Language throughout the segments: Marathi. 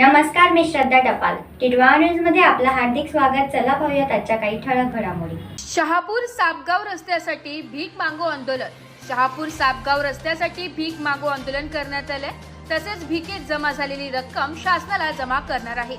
नमस्कार मी श्रद्धा टपाल. टिडवा न्यूजमध्ये आपलं हार्दिक स्वागत. चला पाहूयात आजच्या काही ठळक घडामोडी. शहापूर सापगाव रस्त्यासाठी भीक मागो आंदोलन. शहापूर सापगाव रस्त्यासाठी भीक मागो आंदोलन करण्यात आले तसेच भीकेत जमा झालेली रक्कम शासनाला जमा करणार आहे.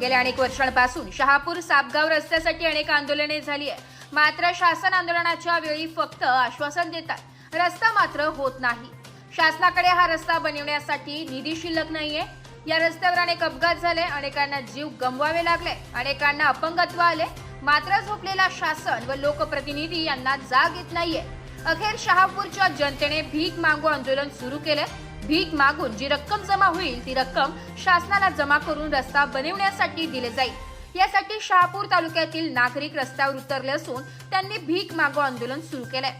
गेल्या अनेक वर्षांपासून शहापूर सापगाव रस्त्यासाठी अनेक आंदोलने झाली आहे मात्र शासन आंदोलनाच्या वेळी फक्त आश्वासन देतात. रस्ता मात्र होत नाही. शासनाकडे हा रस्ता बनवण्यासाठी निधी शिल्लक नाहीये. या रस्त्यावर अनेक अपघात झाले. अनेकांना जीव गमवावे लागले. अनेकांना अपंगत्व आले. मात्र झोपलेला शासन व लोकप्रतिनिधी यांना जाग येत नाहीये. अखेर शहापूरच्या जनतेने भीक मागू आंदोलन सुरू केले. भीक मागून जी रक्कम जमा होईल ती रक्कम शासनाला जमा करून रस्ता बनवण्यासाठी दिले जाईल. यासाठी शहापूर तालुक्यातील नागरिक रस्त्यावर उतरले असून त्यांनी भीक मागो आंदोलन सुरू केलंय.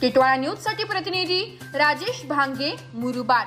टिटवाळा न्यूजसाठी प्रतिनिधी राजेश भांगे मुरुबाड